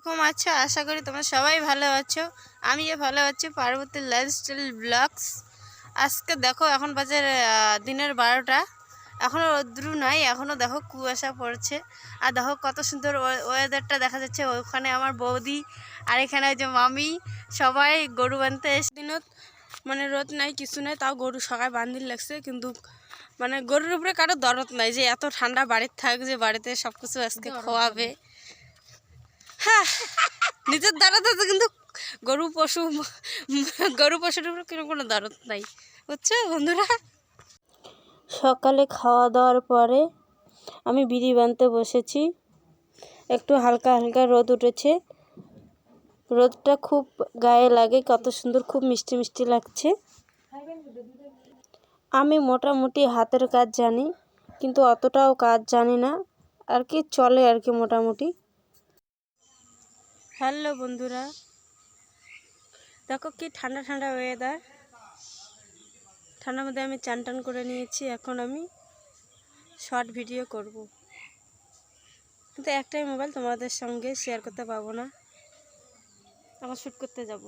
রকম আছো? আশা করি তোমরা সবাই ভালো আছো। আমিও ভালো আছি। পার্বতী লাইফস্টাইল ব্লগস আজকে দেখো এখন বাজে আহ, দিনের বারোটা। এখনও রোদ্রু নাই এখনও দেখো কুয়াশা পড়ছে। আর দেখো কত সুন্দর ওয়েদারটা দেখা যাচ্ছে। ওখানে আমার বৌদি আর এখানে ওই যে মামি সবাই গরু বানতে এসে দিনত মানে রোদ নাই কিছু নাই তাও গরু সবাই বান্ধিল লাগছে কিন্তু মানে গরুর উপরে কারও দরদ নাই যে এত ঠান্ডা বাড়িতে থাক যে বাড়িতে সব কিছু আজকে খোয়াবে। হ্যাঁ নিজের দাঁড়াতে তো কিন্তু গরু, পশু গরু, পশুর উপরে কোনো কোনো দরদ নাই। বুঝছ বন্ধুরা? সকালে খাওয়া দাওয়ার পরে আমি বিড়ি বানতে বসেছি। একটু হালকা হালকা রোদ উঠেছে। রোদটা খুব গায়ে লাগে, কত সুন্দর, খুব মিষ্টি মিষ্টি লাগছে। আমি মোটামুটি হাতের কাজ জানি, কিন্তু অতটাও কাজ জানি না। আর কি চলে আর কি মোটামুটি। হ্যালো বন্ধুরা। দেখো কি ঠান্ডা ঠান্ডা ওয়েদার ঠান্ডার মধ্যে আমি চান টান করে নিয়েছি, এখন আমি শর্ট ভিডিও করব। কিন্তু একটাই মোবাইল তোমাদের সঙ্গে শেয়ার করতে পারব না। আমার শ্যুট করতে যাব।